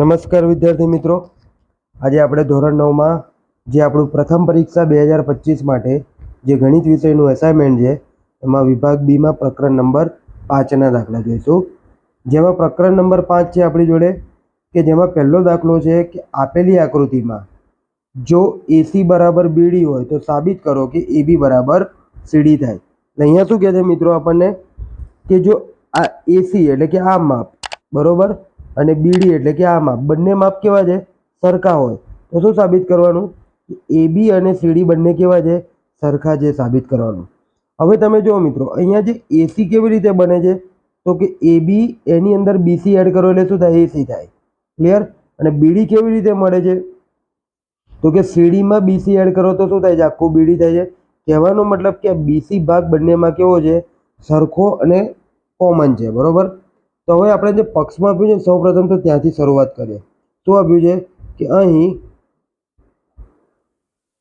નમસ્કાર વિદ્યાર્થી મિત્રો. આજે આપણે ધોરણ નવમાં જે આપણું પ્રથમ પરીક્ષા બે હજાર પચીસ માટે જે ગણિત વિષયનું એસાઇનમેન્ટ છે, એમાં વિભાગ બીમાં પ્રકરણ નંબર પાંચના દાખલા જોઈશું. જેમાં પ્રકરણ નંબર પાંચ છે આપણી જોડે, કે જેમાં પહેલો દાખલો છે કે આપેલી આકૃતિમાં જો એસી બરાબર બીડી હોય તો સાબિત કરો કે એબી બરાબર સીડી થાય. એટલે અહીંયા શું કહે છે મિત્રો આપણને? કે જો આ એસી એટલે કે આ માપ, બરોબર? અને બીડી એટલે કે આ માપ. બંને માપ કેવા છે? સરખા હોય. તો શું સાબિત કરવાનું? એબી અને સીડી બંને કેવા છે? સરખા છે સાબિત કરવાનું. હવે તમે જુઓ મિત્રો, અહીંયા જે એસી કેવી રીતે બને છે? તો કે એબી એની અંદર બીસી એડ કરો એટલે શું થાય? એસી થાય. ક્લિયર અને બીડી કેવી રીતે મળે છે? તો કે સીડીમાં બીસી એડ કરો તો શું થાય છે? આખું બીડી થાય છે. કહેવાનો મતલબ કે બીસી ભાગ બંનેમાં કેવો છે? સરખો અને કોમન છે. બરોબર? તો હવે આપણે જે પક્ષમાં આપ્યું છે સૌપ્રથમ તો ત્યાંથી શરૂઆત કરીએ. શું આપ્યું છે કે અહીં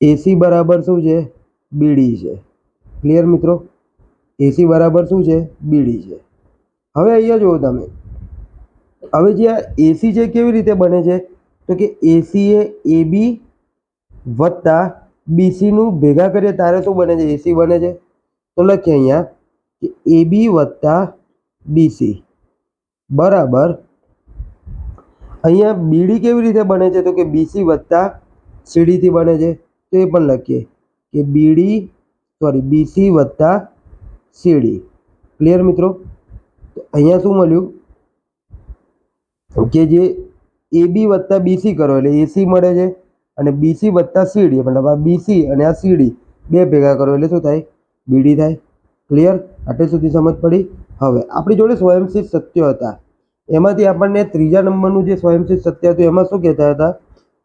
એસી બરાબર શું છે? બીડી છે. ક્લિયર મિત્રો? એસી બરાબર શું છે? બીડી છે. હવે અહીંયા જુઓ તમે. હવે જે આ એસી છે કેવી રીતે બને છે? તો કે એસી એ એબી વત્તા બીસીનું ભેગા કરીએ ત્યારે શું બને છે? એસી બને છે. તો લખીએ અહીંયા કે એબી વત્તા બીસી બરાબર. અહીંયા બીડી કેવી રીતે બને છે? તો કે બીસી વત્તા સીડીથી બને છે. તો એ પણ લખીએ કે બીડી સોરી બીસી વત્તા સીડી ક્લિયર મિત્રો? તો અહીંયા શું મળ્યું? કે જે એબી વત્તા બીસી કરો એટલે એસી મળે છે અને બીસી વત્તા સીડી મતલબ આ બીસી અને આ સીડી બે ભેગા કરો એટલે શું થાય? બીડી થાય. ક્લિયર આટલે સુધી સમજ પડી? હવે, આપણી જોડે સ્વયંસિદ્ધ સત્ય હતા. એમાંથી આપણને ત્રીજા નંબરનું જે સ્વયંસિદ્ધ સત્ય હતું, એમાં શું કહેતા હતા?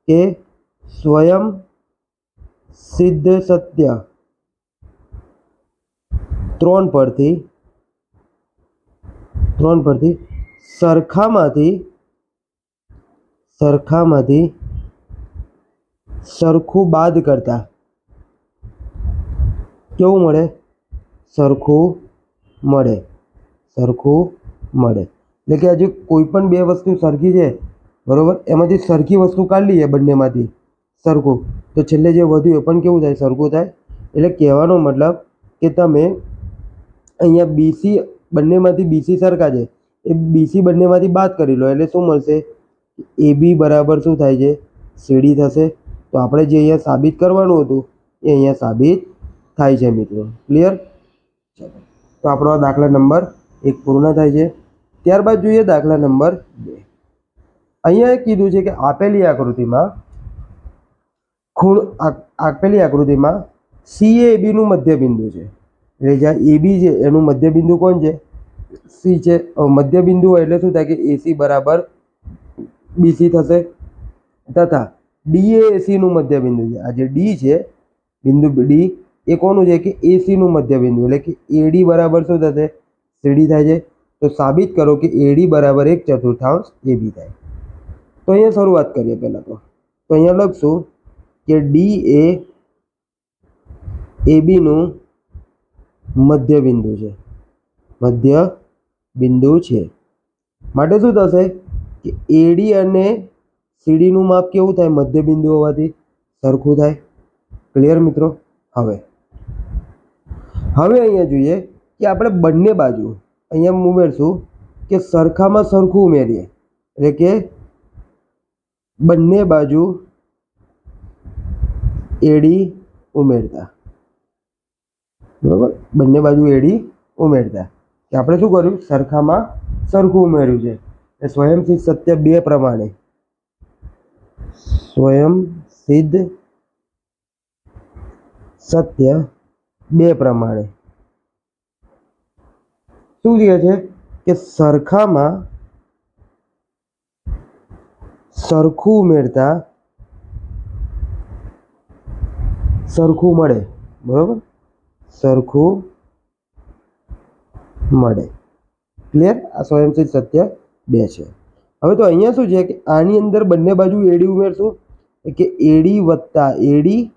કે સ્વયં સિદ્ધ સત્ય. ત્રણ પરથી ત્રણ પરથી સરખામાંથી સરખામાંથી સરખું બાદ કરતા. કેવું મળે? સરખું મળે. સરખું મળે. એટલે કે આજે કોઈ પણ બે વસ્તુ સરખી છે, બરાબર? એમાંથી સરખી વસ્તુ કાઢી લઈએ બંનેમાંથી સરખું. તો છેલ્લે જે વધ્યું એ પણ કેવું થાય? સરખું થાય. એટલે કહેવાનો મતલબ કે તમે અહીંયા બીસી બંનેમાંથી બીસી સરખા છે. એ બીસી બંનેમાંથી બાદ કરી લો, એટલે શું મળશે? એ બી બરાબર શું થાય છે? સીડી થશે. તો આપણે જે અહીંયા સાબિત કરવાનું હતું, એ અહીંયા સાબિત થાય છે, મિત્રો. ક્લિયર તો આપણો દાખલા નંબર એક પૂર્ણ થાય છે. ત્યારબાદ જોઈએ દાખલા નંબર બે. અહીંયા કીધું છે કે આપેલી આકૃતિમાં ખૂણ આપેલી આકૃતિમાં સી એ બીનું મધ્યબિંદુ છે. એટલે જ્યાં એ બી છે, એનું મધ્યબિંદુ કોણ છે? સી છે. મધ્યબિંદુ હોય એટલે શું થાય કે એસી બરાબર બીસી થશે. તથા ડી એ એસીનું મધ્યબિંદુ છે. આ જે ડી છે, બિંદુ ડી એ કોનું છે કે એસીનું મધ્યબિંદુ. એટલે કે એડી બરાબર શું થશે? સીડી થાય છે, તો સાબિત કરો કે એડી બરાબર એક ચતુર્થાંશ એબી થાય. તો અહીંયા શરૂઆત કરીએ પહેલાં તો. તો અહીંયા લખશું કે ડી એ એબીનું મધ્ય બિંદુ છે. મધ્ય બિંદુ છે. માટે શું થશે? કે એડી અને સીડીનું માપ કેવું થાય? મધ્ય બિંદુ હોવાથી સરખું થાય. ક્લિયર મિત્રો? હવે. હવે અહીંયા જોઈએ કે આપણે બંને બાજુ અહીંયા ઉમેરશું કે સરખામાં સરખું ઉમેરીએ. એટલે કે બંને બાજુ એડી ઉમેરતા. બરાબર? બંને બાજુ એડી ઉમેરતા. કે આપણે શું કર્યું? સરખામાં સરખું ઉમેર્યું છે. એ સ્વયંસિદ્ધ સત્ય બે પ્રમાણે. સ્વયં સિદ્ધ સત્ય બે પ્રમાણે. શું કહે છે? કે સરખામાં સરખું ઉમેરતા સરખું મળે. બરોબર? સરખું મળે. ક્લિયર? આ સ્વયંસિદ્ધ સત્ય બે છે. હવે તો અહીંયા શું છે કે આની અંદર બંને બાજુ એડી ઉમેરશું. કે એડી વત્તા એડી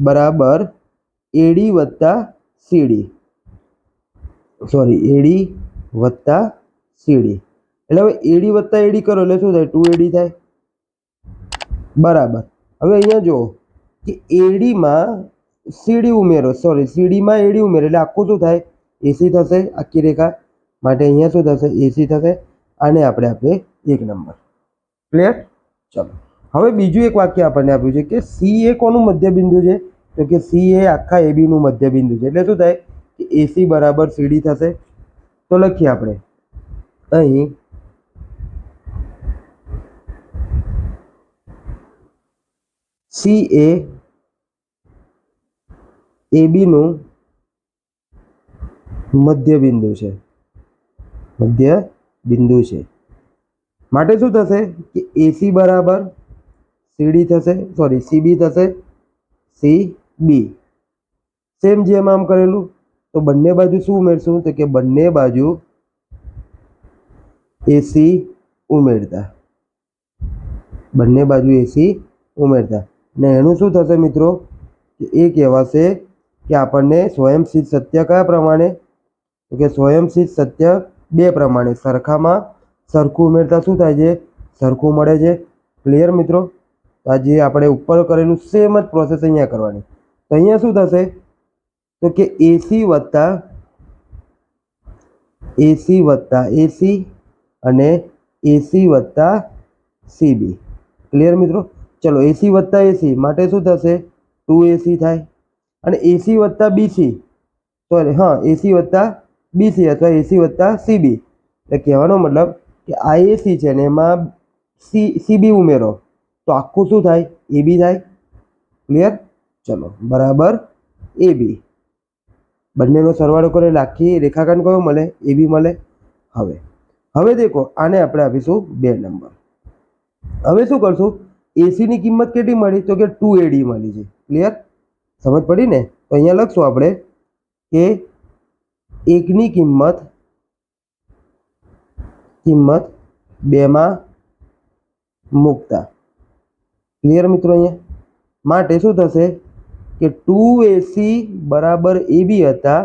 બરાબર એડી વત્તા સીડી સોરી, એડી વત્તા સીડી. એટલે હવે એડી વત્તા એડી કરો, એટલે શું થાય? ટુ એડી થાય? બરાબર. હવે અહીંયા જુઓ, કે એડીમાં સીડી ઉમેરો, સોરી, સીડીમાં એડી ઉમેરો, એટલે આખું શું થાય? એસી થશે આખી રેખા. માટે અહીંયા શું થશે? એસી થશે. આને આપણે આપીએ એક નંબર. ક્લિયર? ચલો. હવે બીજું એક વાક્ય આપણને આપ્યું છે કે સી એ કોનું મધ્યબિંદુ છે? તો કે સી એ આખા એબીનું મધ્યબિંદુ છે. એટલે શું થાય? એસી બરાબર સીડી થશે. તો લખીએ આપણે. અહીં સી એ એબીનું મધ્ય બિંદુ છે. મધ્ય બિંદુ છે. માટે શું થશે કે એસી બરાબર સીડી થશે સોરી સીબી થશે સી બી સેમ જેમ આમ કરેલું. તો બંને બાજુ શું ઉમેરશું? તો કે બંને બાજુ એસી ઉમેરતા. બંને બાજુ એસી ઉમેરતા. ને એનું શું થશે મિત્રો? કે એ કહેવાશે કે આપણને સ્વયંસિદ્ધ સત્ય કયા પ્રમાણે? તો કે સ્વયંસિદ્ધ સત્ય બે પ્રમાણે. સરખામાં સરખું ઉમેરતા શું થાય છે? સરખું મળે છે. ક્લિયર મિત્રો? આ જે આપણે ઉપર કરેલું સેમ જ પ્રોસેસ અહીંયા કરવાની. તો અહીંયા શું થશે? તો કે એસી વત્તા એસી વત્તા એસી અને એસી વત્તા સીબી ક્લિયર મિત્રો ચલો એસી વત્તા એસી માટે શું થશે ટુ એસી થાય અને એસી વત્તા બીસી સોરી હા એસી વત્તા બીસી અથવા એસી વત્તા સીબી એટલે કહેવાનો મતલબ કે આ એસી છે ને એમાં સી સીબી ઉમેરો તો આખું શું થાય એ બી થાય ક્લિયર ચલો બરાબર એ બી બંનેનો સરવાળો કરે એટલે આખી રેખાખંડ કયો મળે? એ બી મળે. હવે હવે દેખો, આને આપણે આપીશું બે નંબર. હવે શું કરશું? એસીની કિંમત કેટલી મળી? તો કે ટુ એડી મળી છે. ક્લિયર સમજ પડી ને? તો અહીંયા લખશું આપણે કે એકની કિંમત કિંમત બેમાં મૂકતા. ક્લિયર મિત્રો અહીંયા? માટે શું થશે? કે ટુ એસી બરાબર એ બી હતા,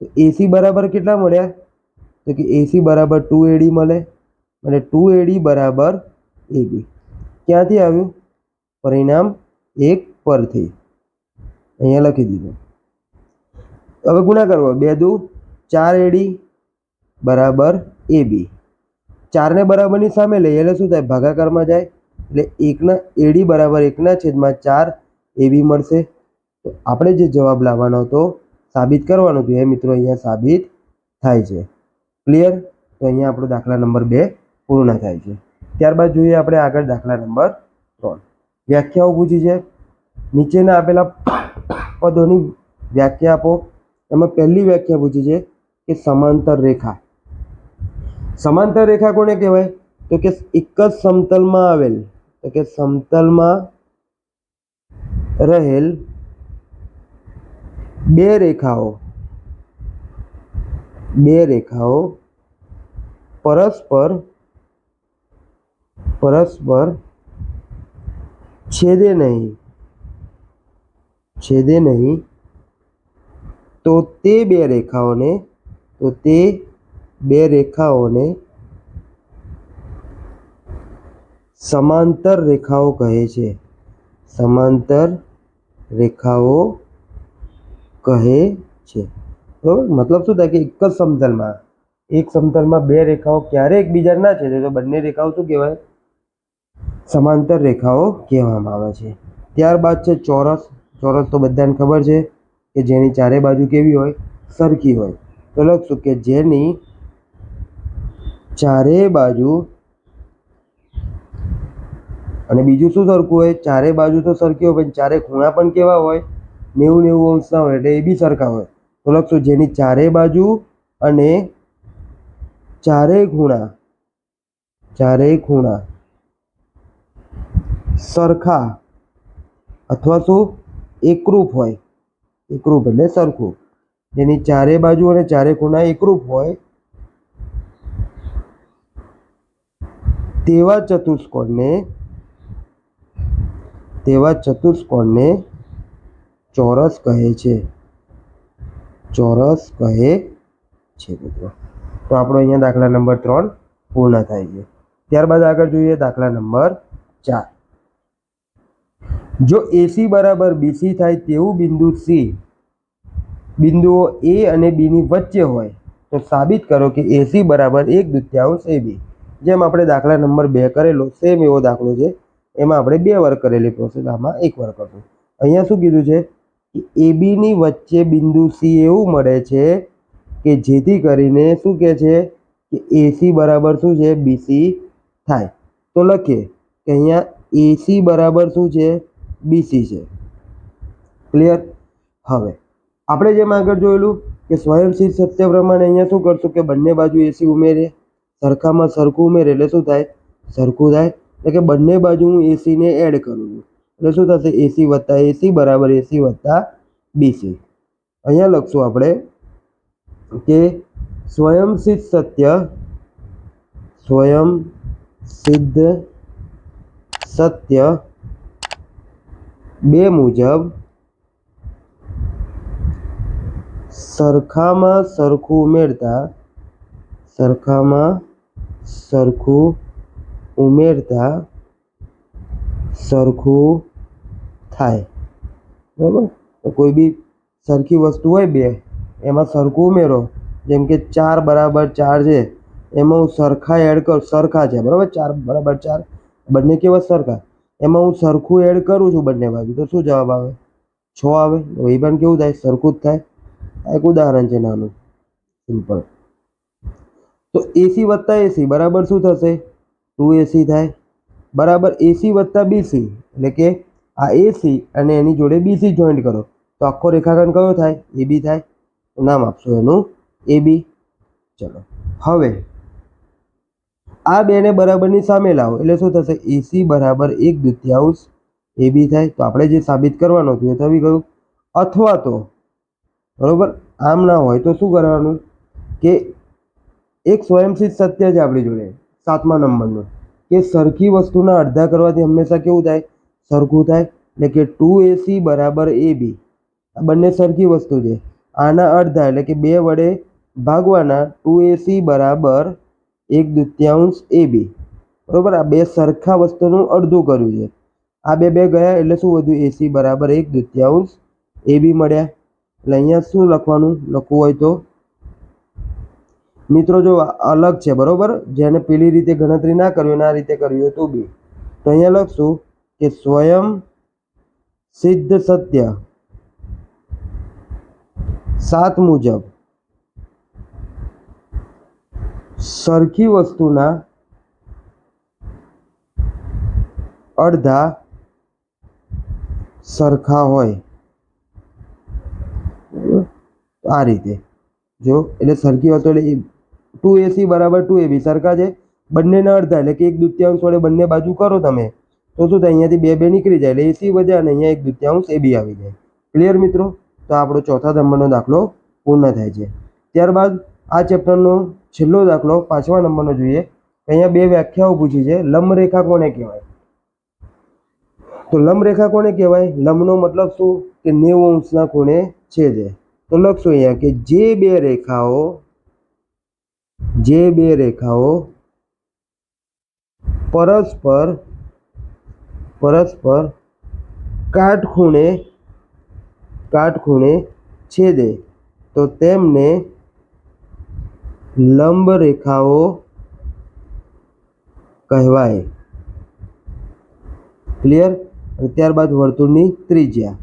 તો એસી બરાબર કેટલા મળ્યા? તો કે એસી બરાબર ટુ એડી મળે અને ટુ એડી બરાબર એ બી ક્યાંથી આવ્યું? પરિણામ એક પરથી. અહીંયા લખી દીધું. હવે ગુણાકાર કરવો બે દુ, ચાર એડી બરાબર એ બી ચારને બરાબરની સામે લઈએ એટલે શું થાય? ભાગાકારમાં જાય. એટલે એકના એડી બરાબર એકના છેદમાં ચાર એ બી મળશે. તો આપણે જે જવાબ લાવવાનો હતો, સાબિત કરવાનો હતો એ મિત્રો, અહીંયા સાબિત થાય છે. ક્લિયર તો અહીંયા આપણો દાખલા નંબર બે પૂર્ણ થાય છે. ત્યારબાદ જોઈએ આપણે આગળ દાખલા નંબર ત્રણ. વ્યાખ્યાઓ પૂછી છે. નીચેના આપેલા પદોની વ્યાખ્યા આપો. એમાં પહેલી વ્યાખ્યા પૂછી છે કે સમાંતર રેખા. સમાંતર રેખા કોને કહેવાય? તો કે એક જ સમતલમાં આવેલ, તો કે સમતલમાં રહેલ બે રેખાઓ. બે રેખાઓ. પરસ્પર પરસ્પર છેદે નહીં. છેદે નહીં. તો તે બે રેખાઓને, તો તે બે રેખાઓને સમાંતર રેખાઓ કહે છે. સમાંતર રેખાઓ કહે છે. બરાબર? મતલબ શું થાય કે એક જ સમતલમાં? એક સમતલમાં બે રેખાઓ ક્યારે એકબીજા ના છે તો બંને રેખાઓ શું કહેવાય? સમાંતર રેખાઓ કહેવામાં આવે છે. ત્યારબાદ છે ચોરસ. ચોરસ તો બધાને ખબર છે કે જેની ચારે બાજુ કેવી હોય? સરખી હોય. તો લખશું કે જેની ચારે બાજુ અને બીજું શું સરખું હોય? ચારે બાજુ તો સરખી હોય, પણ ચારે ખૂણા પણ કેવા હોય? નેવું નેવું અંશના હોય એટલે એ બી સરખા હોય. તો લખશું જેની ચારે બાજુ અને ચારે ખૂણા ચારે ખૂણા સરખા અથવા શું એકરૂપ હોય. એકરૂપ એટલે સરખું. જેની ચારે બાજુ અને ચારે ખૂણા એકરૂપ હોય, તેવા ચતુષ્કોણને તેવા ચતુષ્કોણને ચોરસ કહે છે. ચોરસ કહે છે મિત્રો. તો આપણો અહીંયા દાખલા નંબર ત્રણ પૂર્ણ થાય છે ત્યારબાદ આગળ જોઈએ દાખલા નંબર ચાર. જો એસી બરાબર બીસી થાય તેવું બિંદુ સી બિંદુઓ એ અને બીની વચ્ચે હોય, તો સાબિત કરો કે એસી બરાબર એક દૃત્યાંશ એ બી જેમ આપણે દાખલા નંબર બે કરેલો સેમ એવો દાખલો છે. એમાં આપણે બે વાર કરેલી પ્રોસેસ આમાં એક વાર કરશું. અહીંયા શું કીધું છે? એબીની વચ્ચે બિંદુ સી એવું મળે છે કે જેથી કરીને શું કહે છે કે એસી બરાબર શું છે? બીસી થાય. તો લખીએ કે અહીંયા એસી બરાબર શું છે? બીસી છે. ક્લિયર હવે, આપણે જેમ આગળ જોયેલું કે સ્વયંસિદ્ધ સત્ય પ્રમાણે અહીંયા શું કરશું કે બંને બાજુ એસી ઉમેરે સરખામાં સરખું ઉમેરે એટલે શું થાય? સરખું થાય. એટલે કે બંને બાજુ હું એસીને એડ કરું છું. એટલે શું થશે? એસી વત્તા એસી બરાબર એસી વત્તા બીસી અહીંયા લખશું આપણે કે સ્વયંસિદ્ધ સત્ય, સ્વયં સિદ્ધ સત્ય બે મુજબ સરખામાં સરખું ઉમેરતા, સરખામાં સરખું ઉમેરતા, સરખું થાય. બરાબર? તો કોઈ બી સરખી વસ્તુ હોય બે, એમાં સરખું ઉમેરો. જેમ કે ચાર બરાબર ચાર છે, એમાં હું સરખા એડ કરું, સરખા છે, બરાબર? ચાર બરાબર ચાર, બંને કેવા સરખા? એમાં હું સરખું એડ કરું છું બંને બાજુ, તો શું જવાબ આવે? છ આવે? તો એ પણ કેવું થાય? સરખું જ થાય. આ એક ઉદાહરણ છે નાનું. સિમ્પલ તો એસી વત્તા એસી બરાબર શું થશે? ટુ એસી થાય. બરાબર એસી વત્તા બીસી એટલે કે આ એસી અને એની જોડે બીસી જોઈન્ટ કરો. તો આખો રેખાખંડ કયો થાય? એ બી થાય. નામ આપશો એનું. એ બી ચલો. હવે, આ બેને બરાબરની સામે લાવો. એટલે શું થશે? એસી બરાબર એક દ્વિતીયાંશ એ બી થાય. તો આપણે જે સાબિત કરવાનું હતું એ થઈ ગયું. અથવા તો, બરાબર? આમ ના હોય તો શું કરવાનું? કે એક સ્વયંસિદ્ધ સત્ય છે આપણી જોડે, સાતમા નંબરનું. કે સરખી વસ્તુના અડધા કરવાથી હંમેશા કેવું થાય? સરખું થાય એટલે કે ટુ એસી બરાબર એ બી. આ બંને સરખી વસ્તુ છે. આના અડધા એટલે કે બે વડે ભાગવાના ટુ એસી બરાબર એક દૃત્યાંશ એ બી. બરાબર? આ બે સરખા વસ્તુનું અડધું કર્યું છે. આ બે બે ગયા એટલે શું વધ્યું? એસી બરાબર એક દૃત્યાંશ એ બી મળ્યા. એટલે અહીંયા શું લખવાનું? લખવું હોય તો? મિત્રો, જો અલગ છે, બરાબર? જેને પેલી રીતે ગણતરી ના કરવી અને આ રીતે કરવી હોય તો બી. તો અહીંયા લખશું કે સ્વયં સિદ્ધ સત્ય સાત મુજબ સરખી વસ્તુના અડધા સરખા હોય. આ રીતે. જો, એટલે સરખી વસ્તુ એટલે ટુ એસી બરાબર ટુ એબી સરખા છે. બંનેના અડધા, એટલે કે એક દૃત્યાંશ વડે બંને બાજુ કરો તમે. તો શું થાય અહીંયાથી બે બે નીકળી જાય. એટલે એસી વધે અને અહીંયા એક દૃત્યાંશ એ બી આવી જાય. ક્લિયર મિત્રો? તો આપણો ચોથા નંબરનો દાખલો પૂર્ણ થાય છે. ત્યારબાદ આ ચેપ્ટરનો છેલ્લો દાખલો, પાંચમા નંબરનો જોઈએ. અહીંયા બે વ્યાખ્યાઓ પૂછી છે. લંબરેખા કોને કહેવાય? તો લંબરેખા કોને કહેવાય? લંબનો મતલબ શું? કે નેવું અંશના ખૂણે છેદે. તો લખશું અહીંયા કે જે બે રેખાઓ, જે બે રેખાઓ પરસ્પર પરસ્પર કાટખૂણે કાટખૂણે છેદે. તો તેમને લંબ રેખાઓ કહેવાય. ક્લિયર અને ત્યારબાદ વર્તુળની ત્રિજ્યા.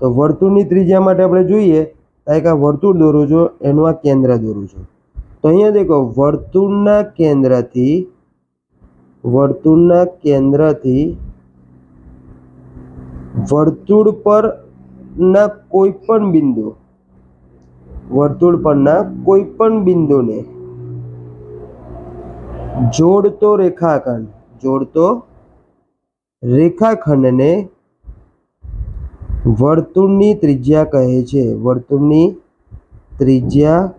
તો વર્તુળની ત્રિજ્યા માટે આપણે જોઈએ, તો એક આ વર્તુળ દોરું છું, એનું આ કેન્દ્ર દોરું છું. તો અહીંયા દેખો, વર્તુળના કેન્દ્રથી વર્તુળના કેન્દ્રથી વર્તુળ પરના કોઈ પણ બિંદુ. વર્તુળ પરના કોઈ પણ બિંદુને જોડતો રેખાખંડ, જોડતો રેખાખંડને વર્તુળની ત્રિજ્યા કહે છે. વર્તુળની ત્રિજ્યા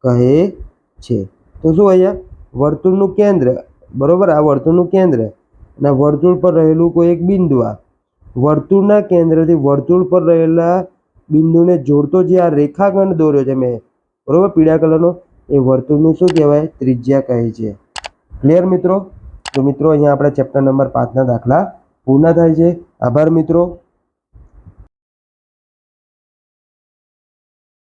કહે છે. તો શું અહીંયા? વર્તુળનું કેન્દ્ર. બરોબર? આ વર્તુળનું કેન્દ્ર. અને વર્તુળ પર રહેલું કોઈ એક બિંદુ આ. વર્તુળના કેન્દ્રથી વર્તુળ પર રહેલા બિંદુને જોડતો જે આ રેખાખંડ દોર્યો છે મેં, બરોબર? પીળા કલરનો. એ વર્તુળનું શું કહેવાય? ત્રિજ્યા કહે છે. ક્લિયર મિત્રો? તો મિત્રો, અહીંયા આપણા ચેપ્ટર નંબર પાંચના દાખલા પૂર્ણ થાય છે. આભાર મિત્રો.